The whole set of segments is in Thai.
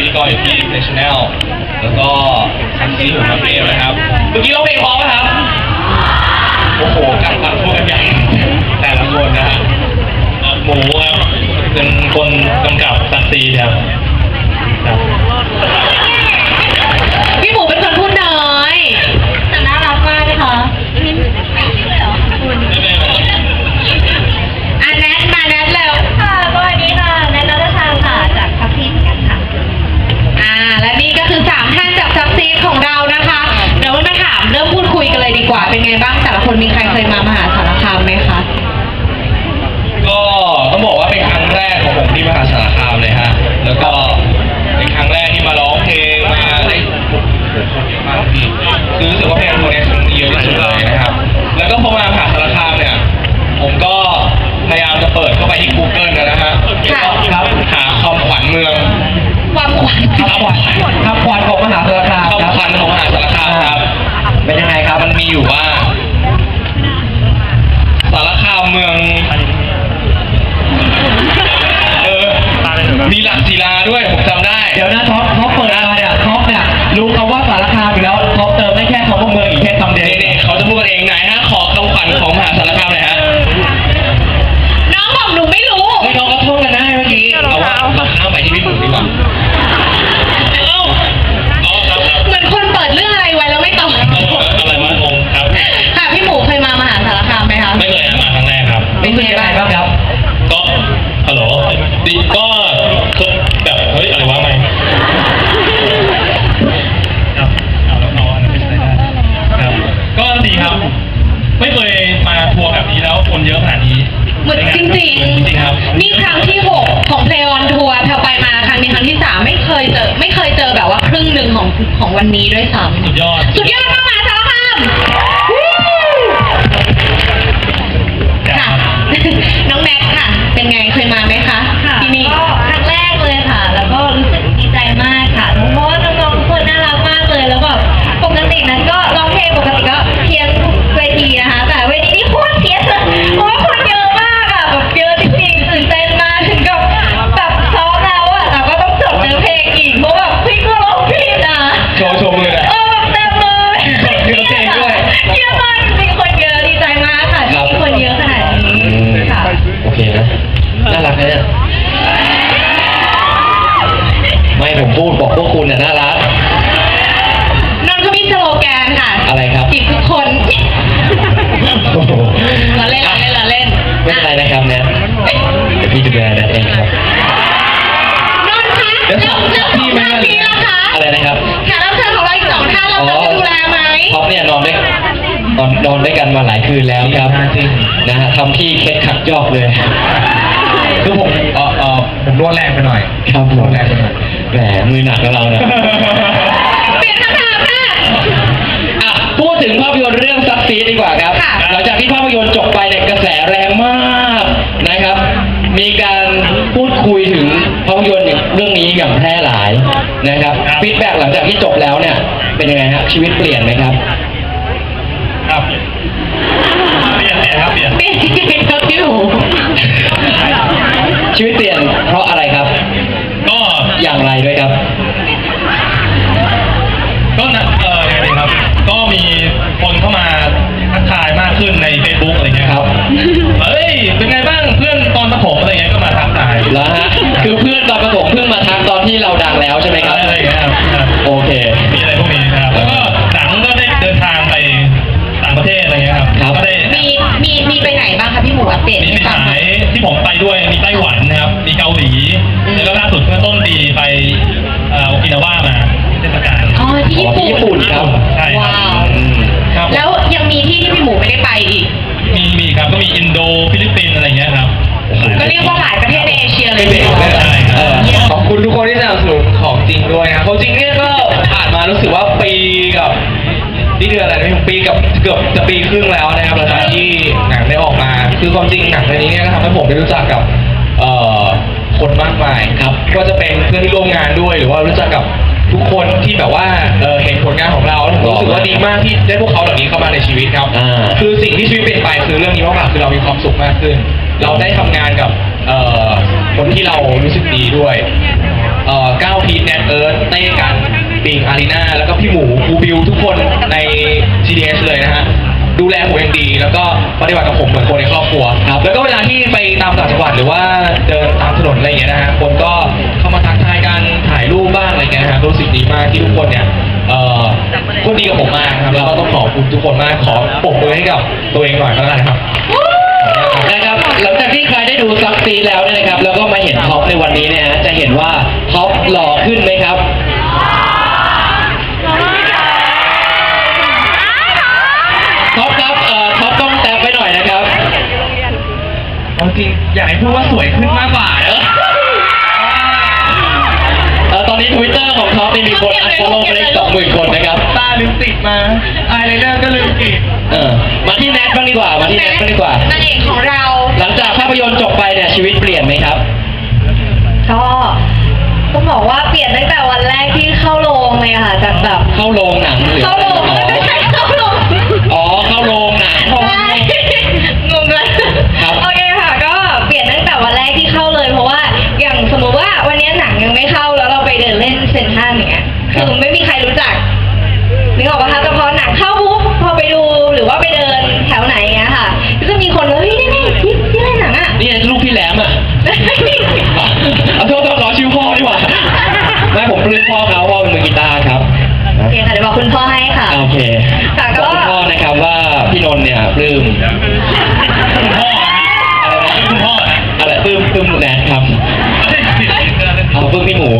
มีกอยู่ที่เนชั่นแนลแล้วก็ซันซีของมาเปรี้ยวนะครับ เมื่อกี้ร้องเพลงพร้อมไหมครับ โอ้โหกัดฟังพูดกันใหญ่แต่ละคนนะฮะหมูครับเป็นคนกำกับซันซีครับ ครั ของของวันนี้ด้วยซ้ำสุดยอด สุดยอดมาก น่ารักนะเนี่ยไม่ผมพูดบอกพวกคุณน่ะน่ารักนนท์เขามีสโลแกนค่ะอะไรครับจีบทุกคนโอ้โหละเล่นละเล่นละเล่นไม่เป็นไรนะครับเนี่ยเดี๋ยวพี่จะดูแลนะเองครับนนท์คะเดี๋ยวแล้วถามแล้วพี่ไหมท่านนี้ล่ะคะอะไรนะครับแขกรับเชิญของเราอีกสองท่านเราจะดูแลไหมท็อปเนี่ยนอนด้วยนอนนอนด้วยกันมาหลายคืนแล้วครับจริงนะฮะทำขี้เคล็ดขัดยอกเลย คือผมเออเออผมนวดแรงไปหน่อยครับผนวมดแรงไปหน่อย แหมมือหนักกับเราเนี่ยเปลี่ยนคำถามค่ะ อะพูดถึงภาพยนตร์เรื่องซักซีดดีกว่าครับ ค่ะ หลังจากที่ภาพยนตร์จบไปเนี่ยกระแสแรงมากนะครับ มีการพูดคุยถึงภาพยนตร์เรื่องนี้อย่างแพร่หลายนะครับฟีดแบ็กหลังจากที่จบแล้วเนี่ย เป็นยังไงฮะชีวิตเปลี่ยนไหมครับ ครับเปลี่ยนเลยครับเปลี่ยน เปลี่ยนยังไงครับพี่หมู อย่างไรด้วยครับ กับเกือบจะปีครึ่งแล้วนะครับหลังจากที่หนังได้ออกมา คือความจริงหนังเรื่องนี้เนี่ยก็ทำให้ผมได้รู้จักกับเอ่อคนมากมายครับ ก็จะเป็นเพื่อนที่ร่วมงานด้วยหรือว่ารู้จักกับทุกคนที่แบบว่าเอ่อเห็นผลงานของเราแล้วผมรู้สึกว่าดีมากที่ได้พวกเขาเหล่านี้เข้ามาในชีวิตครับ อ่า คือสิ่งที่ชีวิตเปลี่ยนไปคือเรื่องนี้มากๆคือเรามีความสุขมากขึ้น เราได้ทำงานกับเอ่อคนที่เรารู้สึกดีด้วยเอ่อก้าวพีทแนทเอิร์ธเต้กัน ปิงอารีนาแล้วก็พี่หมูครูบิวทุกคนใน GDS เลยนะฮะ ดูแลผมอย่างดี แล้วก็ปฏิบัติกับผมเหมือนคนในครอบครัวครับ แล้วก็เวลาที่ไปตามต่างจังหวัดหรือว่าเดินตามถนนอะไรอย่างเงี้ยนะฮะ คนก็เข้ามาทักทายกันถ่ายรูปบ้างอะไรเงี้ยนะฮะรู้สึกดีมากที่ทุกคนเนี่ย เอ่อคนดีกับผมมากครับ แล้วก็ต้องขอบคุณทุกคนมาก ขอปรบมือให้กับตัวเองหน่อยก็แล้วกันครับ นะครับหลังจากที่ใครได้ดูซักซีแล้วเนี่ยนะครับ แล้วก็มาเห็นท็อปในวันนี้เนี่ยฮะจะเห็นว่าท็อปหล่อขึ้นไหมครับท็อปครับเอ่อท็อปต้องแตบไปหน่อยนะครับ เอา จริงอยากให้พูดว่าสวยขึ้นมากกว่าเนอะเอ่อตอนนี้ทวิตเตอร์ของท็อปนี่มีคนอันฟอลโล่ไปได้สองหมื่นคนนะครับตาลืมติดมาอายไลเนอร์ก็ลืมติดเออมาที่แนทบ้างดีกว่ามาที่แนทบ้างดีกว่า นางเอกของเรา หลังจากภาพยนตร์จบไปเนี่ยชีวิตเปลี่ยนไหมครับ ก็ต้องบอกว่าเปลี่ยนตั้งแต่วันแรกที่เข้าโรงเลยอะค่ะจากแบบเข้าโรงหนังหรือเข้าโรงอ๋อไม่ใช่เข้าโรง อ๋อเข้าโรงหนังใช่ง เคค่ะก็ บอกคุณพ่อนะครับว่าพี่นนท์เนี่ยปลื้มคุณพ่ออะไรนะคุณพ่อนะอะไรปลื้มปลื้มแนทครับเอาปลื้มพี่หมู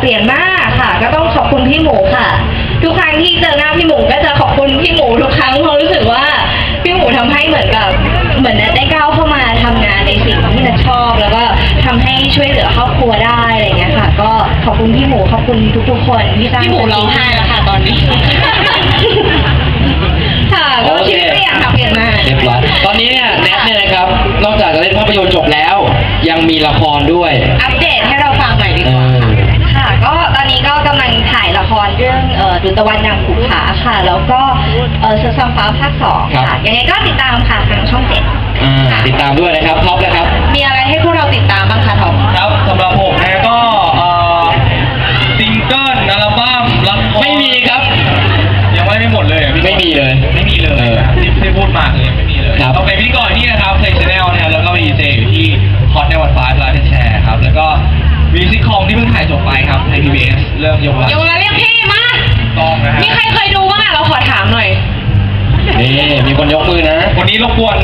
เปลี่ยนมากค่ะ ก็ต้องขอบคุณพี่หมูค่ะ ทุกครั้งที่เจอหน้าพี่หมูก็จะขอบคุณพี่หมูทุกครั้งเพราะรู้สึกว่าพี่หมูทำให้เหมือนกับเหมือนได้ก้าวเข้ามาทำงานในสิ่งที่นัทชอบ แล้วก็ทำให้ช่วยเหลือครอบครัวได้อะไรอย่างเงี้ยค่ะ ก็ขอบคุณพี่หมูขอบคุณทุกๆคนที่สร้างพี่หมูร้องไห้แล้วค่ะตอนนี้ค่ะก็ชีวิตเปลี่ยนค่ะเปลี่ยนมากเรียบร้อยตอนนี้เนี่ยแนทเนี่ยนะครับ นอกจากจะเล่นภาพยนตร์จบแล้ว ยังมีละครด้วย อัปเดตให้เราฟังหน่อยดีเอกว่า ครเรื่องเอ่อดุจตะวันดังผูผาค่ะ แล้วก็เอ่อเสือซองฟ้าภาคสองครัค่ะบยังไงก็ติดตามค่ะทางช่องเจ็ดอ่าติดตามด้วยนะครับท็อปนะครับ มีอะไรให้พวกเราติดตามบ้างคะ วั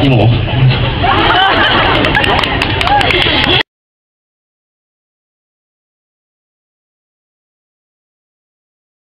ซัก